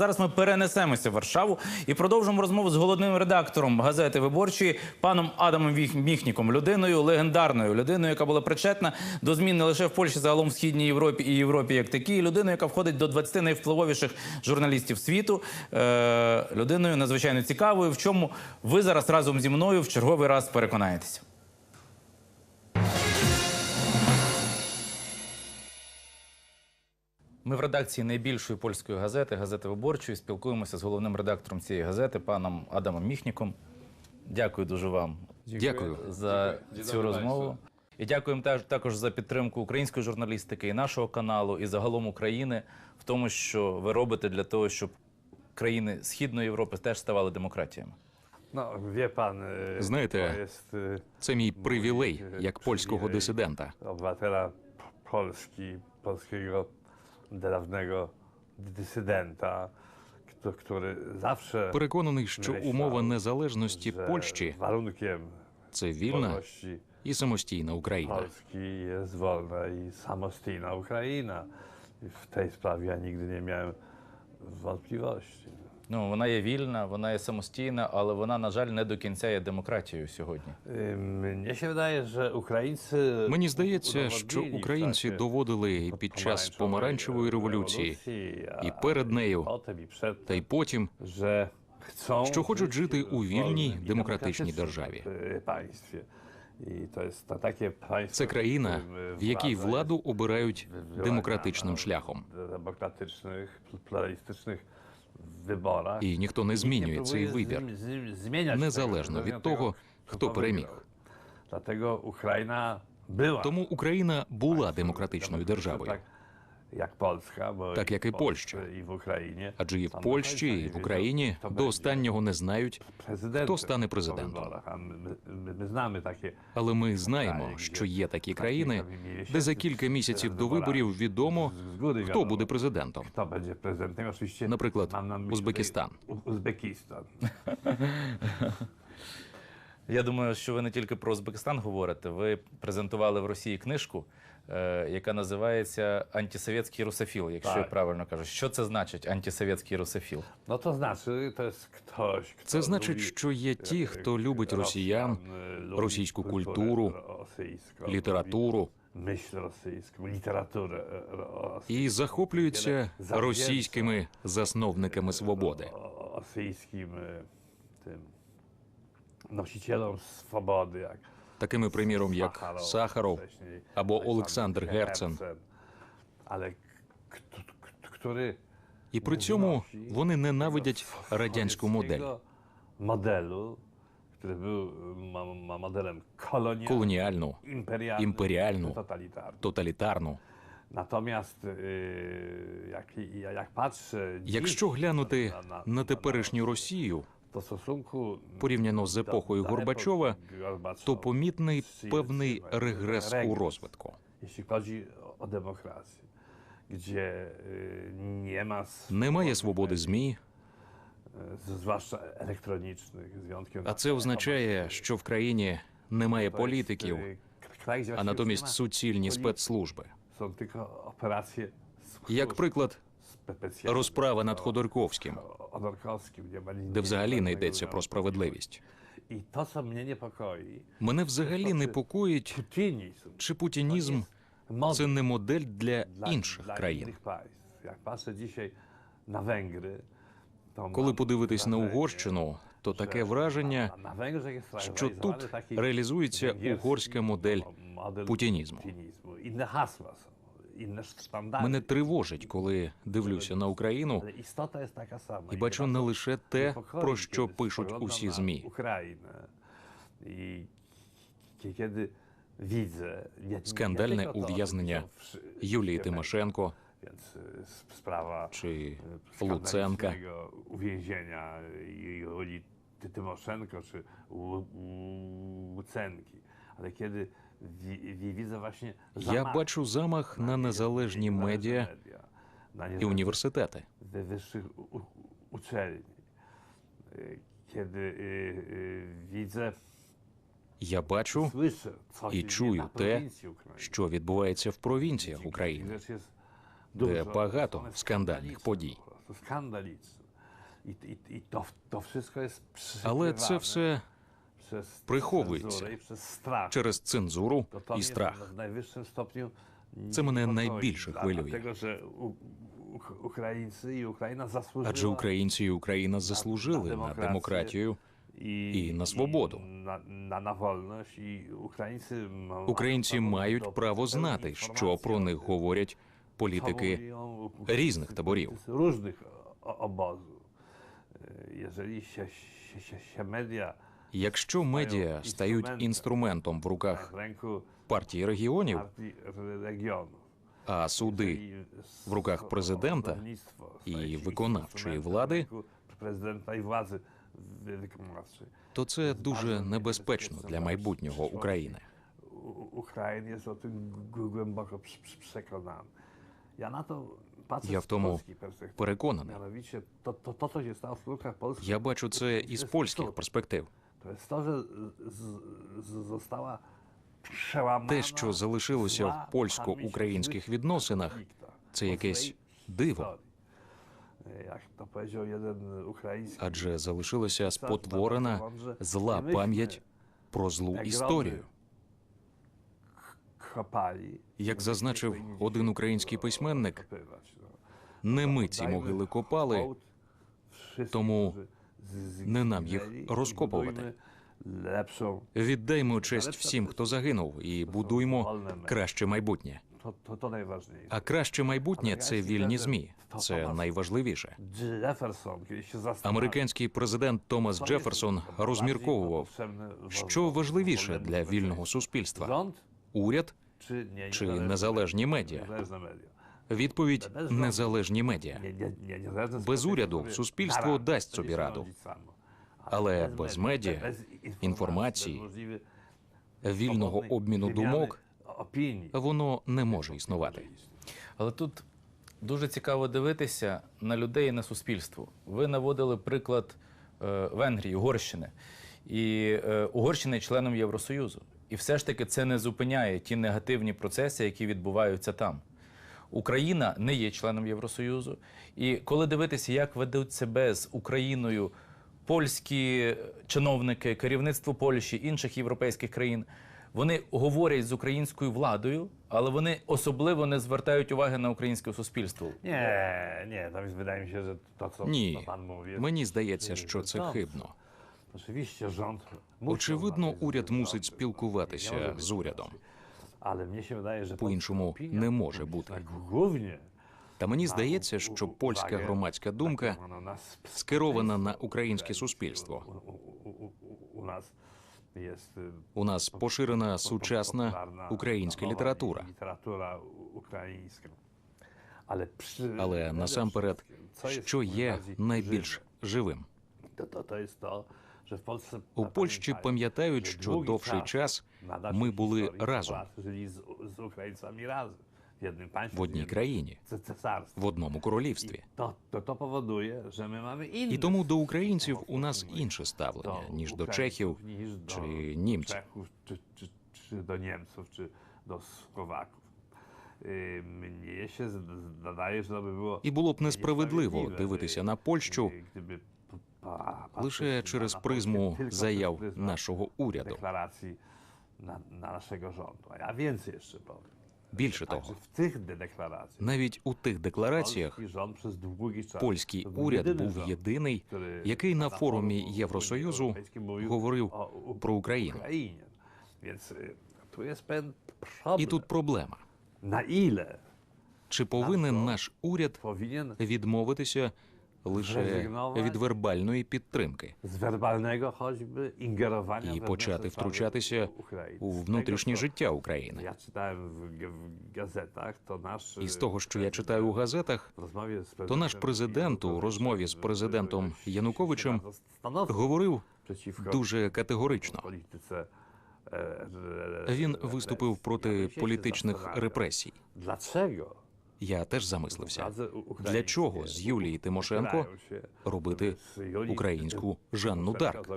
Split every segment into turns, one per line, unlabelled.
Зараз ми перенесемося в Варшаву і продовжимо розмову з головним редактором газети виборчої паном Адамом Міхніком, людиною легендарною, людиною, яка була причетна до змін не лише в Польщі, загалом в східній Європі і Європі як такій, людиною, яка входить до 20 найвпливовіших журналістів світу, е, людиною надзвичайно цікавою, в чому ви зараз разом зі мною в черговий раз переконаєтеся. Ми в редакції найбільшої польської газети, газети виборчої, спілкуємося з головним редактором цієї газети, паном Адамом Міхніком. Дякую дуже вам
Дякую.
за цю розмову. І дякуємо також за підтримку української журналістики і нашого каналу, і загалом України в тому, що ви робите для того, щоб країни Східної Європи теж ставали демократіями.
No, wie pan, e,
Знаєте,
to jest e,
Це мій привілей як польського дисидента.
P- Polski, polskiego dawnego dysydenta, kto- który zawsze
Переконаний, що умова незалежності Польщі
warunkiem
це вільна
wolności
і самостійна Україна.
Polski jest wolna i samostijna Ukraina. I w tej sprawie ja nigdy nie miałem wątpliwości.
Ну, вона є вільна, вона є самостійна, але вона, на жаль, не до кінця є демократією сьогодні.
Ukraińcy
Мені здається, що українці доводили під час помаранчевої революції, і перед нею, та й потім, що хочуть жити у вільній, демократичній державі. Це країна, в якій владу обирають демократичним шляхом. І ніхто не змінює цей вибір, незалежно від того, хто переміг.
Ukraina była
Тому Україна була демократичною державою.
Tak jak Polska,
Так, як і Польща.
і в Україні.
Адже і в Польщі, і в Україні до останнього не знають, хто стане президентом. Але ми знаємо, що є такі країни, де за кілька місяців до виборів відомо, хто буде президентом.
Хто буде президентом?
Наприклад, Узбекистан.
Узбекистан.
Я думаю, що ви не тільки про Узбекистан говорите. Ви презентували в Росії книжку, яка називається Антисовєтський русофіл, якщо
Так.
я правильно кажу. Що це значить антисовєтський русофіл?
To jest ktoś,
Це значить, що є ті, хто любить росіян, російську культуру, літературу
rosyjską.
і захоплюються російськими засновниками свободи.
e, tym nosicielom swobody, jak
Такими приміром, як
Сахаров,
або Олександр Герцен. І при цьому вони ненавидять радянську модель, колоніальну, імперіальну, тоталітарну.
Dziś
Якщо глянути на теперішню Росію, порівняно з епохою Горбачова, то помітний певний регрес у розвитку. Немає свободи ЗМІ, а це означає, що в країні немає політиків, а натомість суцільні спецслужби. Як приклад. Розправа над Ходорковським,
Ходорковським, де,
взагалі не йдеться про справедливість.
Мене
взагалі непокоїть, чи путінізм це не модель для інших країн. Коли подивитись на Угорщину, то таке враження, що тут реалізується угорська модель путінізму. Мене тривожить, коли дивлюся на Україну
Але
і бачу не лише те, про що пишуть усі змі. Скандальне ув'язнення Юлії Тимошенко чи Луценка.
skandalicznego uwięzienia Julii Ty- Tymoszenko czy Łu-
Я бачу замах на незалежні медіа і університети. Я бачу і чую те, що відбувається в провінціях України, де багато скандальних подій. Але це все приховується через цензуру і страх. Це мене найбільше хвилює. Адже українці і Україна заслужили на
демократію
і на свободу.
українці, мають
право знати, що про них говорять політики різних таборів.
z różnych o- obozów. E,
Якщо медіа стають інструментом в руках партії регіонів, а суди
ręku prezydenta i władzy wy- wykonawczej,
то це дуже небезпечно для майбутнього України.
Przy- przy- przekonany. Ja na to patrzę
Я в тому переконаний. Я бачу це із польських перспектив.
Z, z, została przełamana
Те, що залишилося в польсько-українських відносинах, це якесь диво.
Як то powiedział jeden український
Адже залишилася спотворена зла пам'ять про злу історію. Як зазначив один український письменник,
ну.
не ми ці могили копали, тому не нам їх розкопувати. віддаймо честь всім, хто загинув, і будуймо краще майбутнє. А краще майбутнє це вільні змі. Це найважливіше. Американський президент Томас Джеферсон розмірковував, що важливіше для вільного суспільства: уряд чи незалежні медіа. Відповідь незалежні медіа. Без уряду суспільство дасть собі раду. Але
без медіа,
інформації, вільного обміну думок воно не може існувати.
Але тут дуже цікаво дивитися на людей і на суспільство. Ви наводили приклад е, Венгрії, Угорщини. І е, Угорщина є членом Євросоюзу. І все ж таки це не зупиняє ті негативні процеси, які відбуваються там. Україна не є членом Євросоюзу. І коли дивитися, як ведуть себе з Україною польські чиновники, керівництво Польщі, інших європейських країн, вони говорять з українською владою, але вони особливо не звертають уваги на українське суспільство.
Nie, nie, to mi wydaje mi się, że to, co, co
Ні, мені здається, що це хибно. Очевидно, уряд мусить спілкуватися з урядом.
Inaczej. Ale mnie się wydaje,
По-іншому не може бути. Та мені здається, що польська громадська думка скерована на українське суспільство. У нас поширена сучасна українська література.
Але,
Але насамперед, що є
najbardziej
найбільш живим? У Польщі пам'ятають, що довший час ми були разом в одній країні, в одному королівстві. І тому до українців у нас інше ставлення ніж до чехів чи німців.
Do Słowaków. Yy, Mnie się z- zdaje, że to by było
І було б несправедливо дивитися на Польщу лише через призму заяв нашого уряду.
ja więcej jeszcze powiem.
Більше того, навіть у тих деклараціях польський уряд був єдиний, який на форумі Євросоюзу говорив про Україну. І тут проблема: чи повинен наш уряд відмовитися лише від вербальної підтримки
z werbalnego choćby ingerowania
і почати втручатися у внутрішнє життя України?
Ja czytałem w, g- w gazetach, to nasz
І з того, що я читаю у газетах, то наш президент у розмові з президентом Януковичем
bardzo
говорив дуже категорично. Він виступив проти політичних репресій.
Dlaczego
Я теж замислився, для чого з Юлії Тимошенко робити українську Жанну Дарк?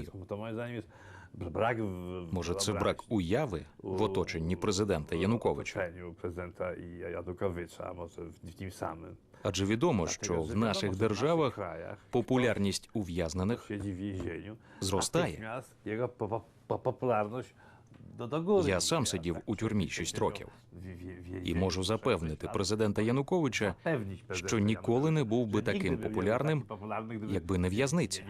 Jest brak w-
Може, це брак уяви в оточенні президента Януковича? Адже відомо, що в наших державах популярність ув'язнених зростає. Я сам сидів у тюрмі
tak,
6 років. І можу запевнити президента Януковича, що ніколи не був би таким популярним, якби не в'язниця.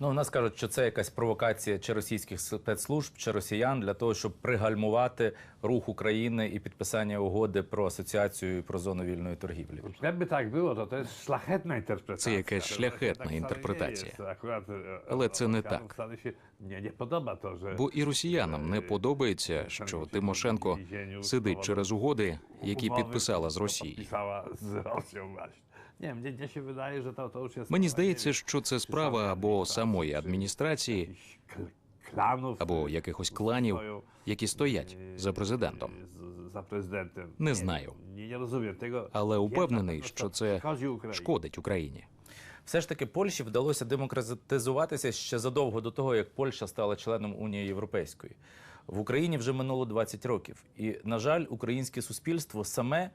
Ну, у нас кажуть, що це якась провокація чи російських спецслужб, чи росіян для того, щоб пригальмувати рух України і підписання угоди про асоціацію і про зону вільної торгівлі.
Якби так було, то jest szlachetna interpretacja.
Це якась шляхетна інтерпретація.
e,
Але це не так. Бо і росіянам не подобається, що Тимошенко сидить через угоди, які підписала з
jest...
Мені здається, що це справа або самої адміністрації, або якихось кланів, які стоять за президентом. Не знаю. Але упевнений, що це шкодить Україні.
Все ж таки, Польщі вдалося демократизуватися ще задовго до того, як Польща стала членом Унії Європейської. В Україні вже минуло 20 років. І, на жаль, українське суспільство саме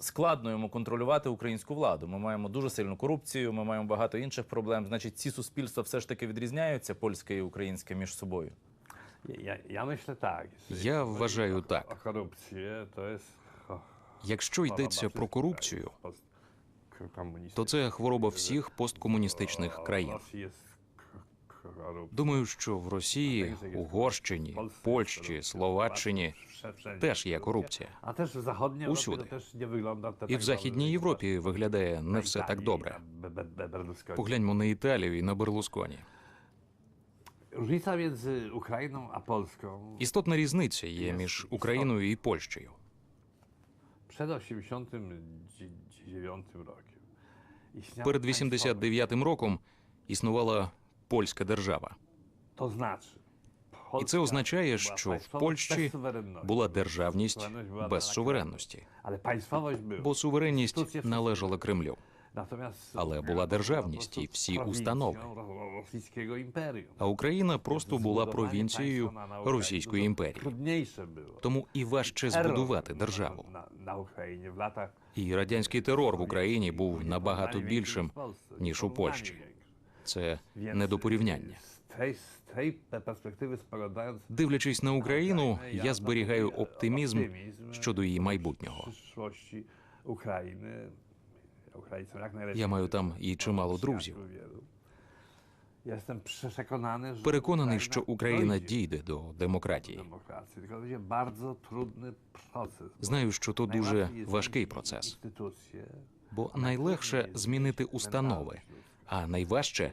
складно йому контролювати українську владу. Ми маємо дуже сильну корупцію, ми маємо багато інших проблем. Значить, ці суспільства все ж таки відрізняються польське і українське між собою.
Ja, ja myślę jeśli
Я вважаю так.
Korupcję, to
Якщо йдеться про корупцію,
посткомуністичних
то це хвороба всіх посткомуністичних країн.
Росії є к- корупція.
Думаю, що в Росії, Угорщині, Польщі, Словаччині теж є корупція. Усюди. І в Західній. Європі виглядає не все так добре. Погляньмо на Італію і на Берлусконі.
Różnica między Ukrainą a Polską
Істотна різниця є між Україною і Польщею.
przed 89 rokiem.
Перед
państwo-
89-м роком існувала польська держава. І це означає, що в Польщі була державність без суверенності, бо суверенність належала Кремлю. Але була державність і всі установи. А Україна просто була провінцією Російської імперії. Тому і важче збудувати державу. І радянський терор в Україні був набагато більшим, ніж у Польщі. Це не до порівняння. Дивлячись на Україну, я зберігаю оптимізм щодо її майбутнього. Я маю там і чимало друзів. Переконаний, що Україна дійде до демократії. Знаю, що то дуже важкий процес, бо найлегше змінити установи, а найважче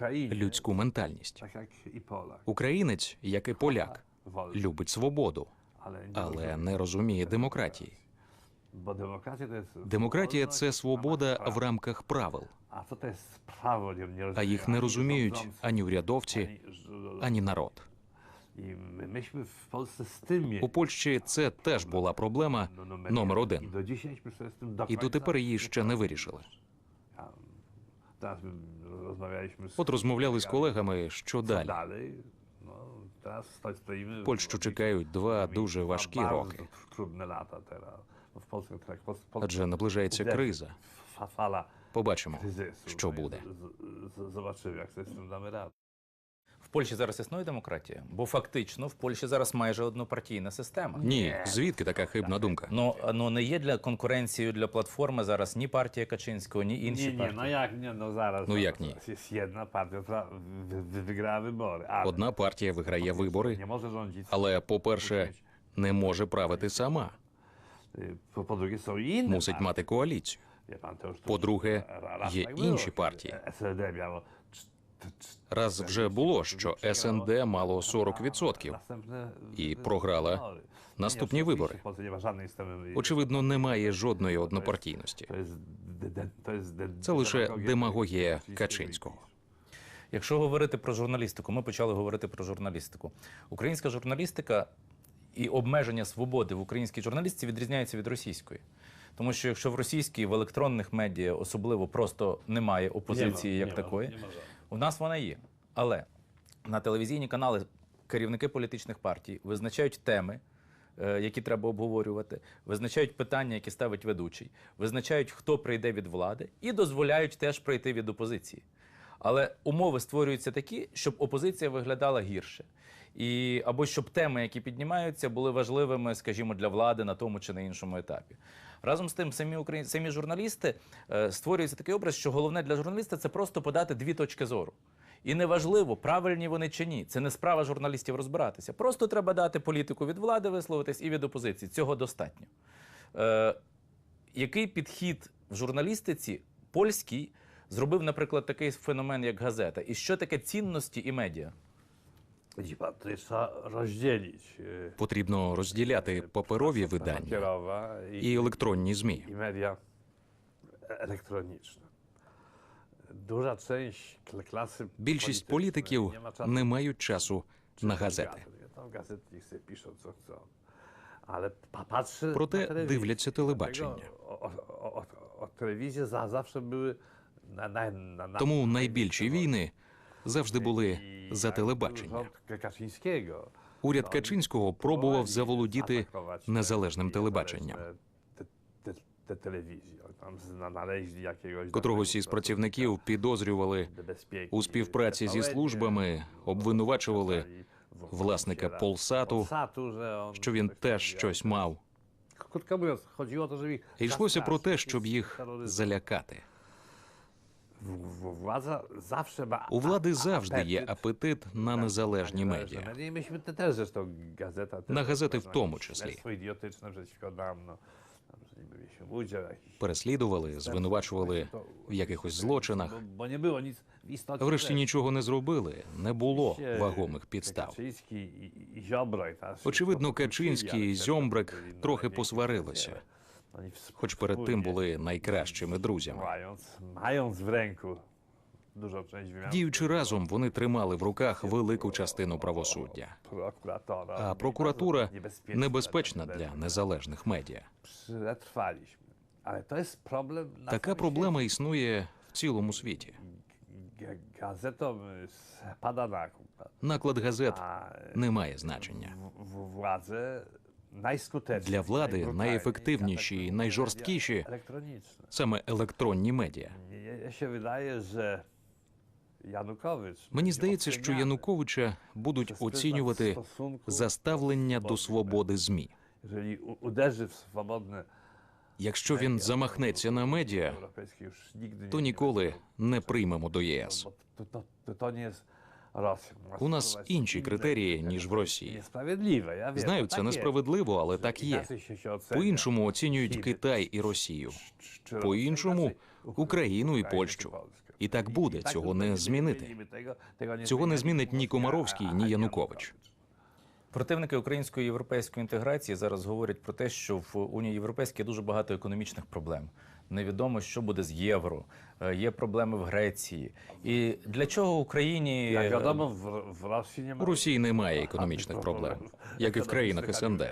e,
людську ментальність. Українець, як і поляк, любить свободу, але не розуміє демократії. Демократія це свобода в рамках правил, а їх не розуміють ані урядовці,
ani
ані народ. У Польщі це теж була проблема номер один,
sobie z tym do
і дотепер її ще не вирішили. От розмовляли з колегами, що далі. Польщу чекають два дуже важкі роки, адже наближається криза. Побачимо, що буде.
Польщі зараз існує демократія, бо фактично в Польщі зараз майже однопартійна система.
Ні, звідки така хибна думка?
Ну, ну не є для конкуренцією для платформи зараз ні партія Качинського, ні інші
Nie, nie,
партії.
no jak nie, no zaraz.
No
zaraz,
jak nie?
zaraz. Jest jedna partia, która wy, wy, wygrała wybory. Ale
Одна партія виграє вибори,
nie może rządzić.
але, по-перше, не може правити сама,
Po, po są i inne
мусить мати коаліцію. По-друге, є інші партії.
SLD miało cz- cz-
Раз вже було, що СНД мало 40% і програла наступні вибори. Очевидно, немає жодної однопартійності. Це лише демагогія Качинського.
Якщо говорити про журналістику, ми почали говорити про журналістику. Українська журналістика і обмеження свободи в українській журналістиці відрізняється від російської. Тому що якщо в російській в електронних медіа особливо просто немає опозиції
Nie
як
nie
такої,
żadnej.
У нас вона є. Але на телевізійні канали керівники політичних партій визначають теми, е, які треба обговорювати, визначають питання, які ставить ведучий, визначають, хто прийде від влади, і дозволяють теж прийти від опозиції. Але умови створюються такі, щоб опозиція виглядала гірше. І або щоб теми, які піднімаються, були важливими, скажімо, для влади на тому чи на іншому етапі. Разом з тим, самі україн... самі журналісти е, створюється такий образ, що головне для журналіста це просто подати дві точки зору. І неважливо, правильні вони чи ні. Це не справа журналістів розбиратися. Просто треба дати політику від влади висловитись і від опозиції. Цього достатньо. Е, який підхід в журналістиці польський зробив, наприклад, такий феномен, як газета? І що таке цінності і медіа?
Потрібно розділяти паперові видання і електронні змі. Більшість політиків не мають часу на газети. Проте дивляться телебачення. Тому найбільші війни завжди були за телебачення. Уряд Качинського пробував заволодіти незалежним телебаченням. Котрогось із працівників підозрювали у співпраці зі службами, обвинувачували власника Полсату, що він теж щось мав. І йшлося про те, щоб їх залякати.
W- w- Władza zawsze ma
У влади завжди є апетит на незалежні медіа.
zresztą gazeta. też
Na gazety w
można
tomu
jakieś
числі. Переслідували, звинувачували в якихось злочинах.
Było nic w istocie.
Врешті нічого не зробили, не було вагомих підстав. Очевидно, Качинський і Зьомбрик трохи посварилися, хоч перед тим були найкращими друзями. Діючи разом, вони тримали в руках велику частину правосуддя. А прокуратура небезпечна для незалежних медіа. Така проблема існує в цілому світі.
nakład.
Наклад газет не має значення. Для влади найефективніші і найжорсткіші саме електронні медіа. Мені здається, що Януковича будуть оцінювати за ставлення до свободи ЗМІ. Якщо він замахнеться на медіа, то ніколи не приймемо до ЄС. У нас інші критерії, ніж в Росії. Знаю, це несправедливо, але так є.
Się.
По-іншому оцінюють Китай і Росію,
Rosję,
по-іншому Україну і Польщу. І так буде, цього не змінити. Цього не змінить ні Комаровський, ні Янукович.
Противники української європейської інтеграції зараз говорять про те, що в Унії Європейській дуже багато економічних проблем. Невідомо, що буде з євро. Е, Є проблеми в Греції. І для чого Україні е,
У Росії немає економічних проблем, як і в країнах СНД.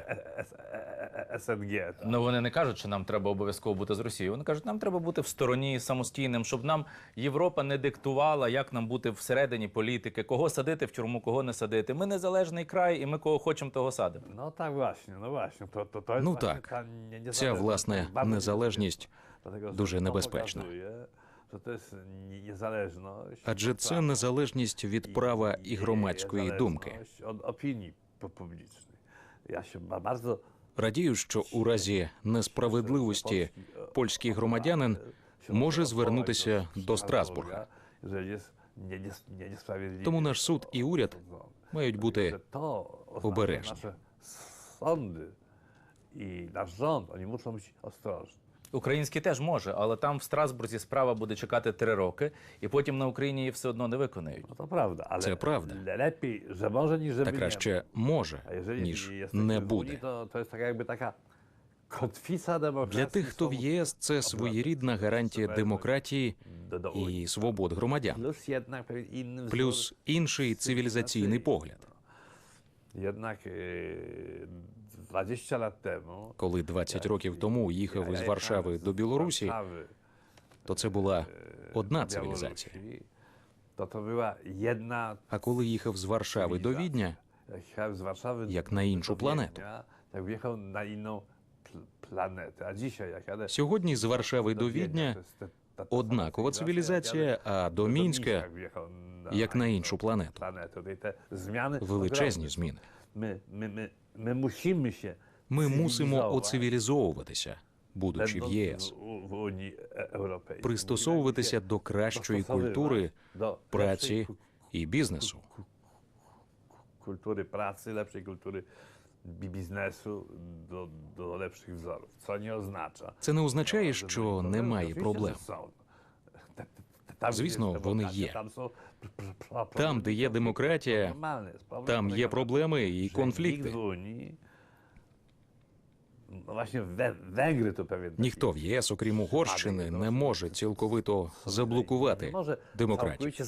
СНГ.
Ну вони не кажуть, що нам треба обов'язково бути з Росією. Вони кажуть, нам треба бути в стороні самостійним, щоб нам Європа не диктувала, як нам бути всередині політики, кого садити в тюрму, кого не садити. Ми незалежний край, і ми кого хочемо, того садимо.
Właśnie. To, to, to jest
Ну так, ця власне незалежність дуже
niezależność.
Адже це незалежність від права і громадської думки. Радію, що у разі несправедливості польський громадянин може звернутися до Страсбурга. Тому наш суд і уряд мають бути обережні.
Sądy i nasz rząd, oni muszą być ostrożni.
Український теж може, але там в Страсбурзі справа буде чекати три роки, і потім на Україні її все одно не виконають.
No to prawda, ale
Це правда. Та краще може, ніж не буде. Для тих, хто в єС, це своєрідна гарантія демократії і свобод громадян, плюс інший цивілізаційний погляд.
Jednak e, 20 lat temu
Коли 20 років тому їхав із Варшави до Білорусі, то це була
e,
одна цивілізація.
To to była jedna
А коли їхав з Варшави до Відня,
pl- planetę. A dzisiaj jak jadę
сьогодні з Варшави до Відня однакова цивілізація, а до Мінська як на іншу планету. Величезні зміни.
Ми, ми, ми, ми musimy się
Ми мусимо оцивілізовуватися, будучи в ЄС, пристосовуватися до кращої культури праці і бізнесу.
pracy, lepszej kultury bi- biznesu, do, do lepszych wzorów. Co nie oznacza,
Це не означає, що немає проблем. Звісно, вони є.
Там,
де є демократія, там є проблеми і конфлікти. Ніхто в ЄС, окрім Угорщини, не може цілковито заблокувати демократію.
całkowicie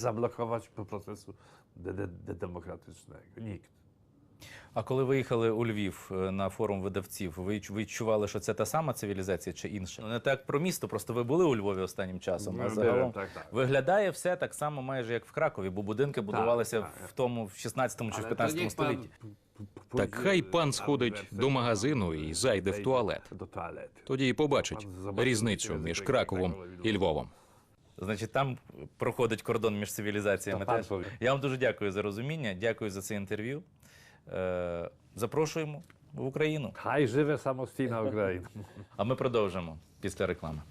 А коли ви їхали у Львів е, на форум видавців, ви ви відчували, що це та сама цивілізація чи інша? Ну, Не так про місто, просто ви були у Львові останнім часом. А
Ну,
загалом
так, так.
виглядає все так само, майже як в Кракові, бо будинки будувалися
так.
в тому в 16 чи в
Ale
15
niech pan
столітті.
p- p-
Так хай пан сходить до магазину і зайде в туалет. Тоді і побачить різницю між Краковом і Львовом.
Значить, там проходить кордон між цивілізаціями. Теж. Я вам дуже дякую за розуміння, дякую за це інтерв'ю. Е, Запрошуємо в Україну.
Хай живе самостійна Україна.
А ми продовжимо після реклами.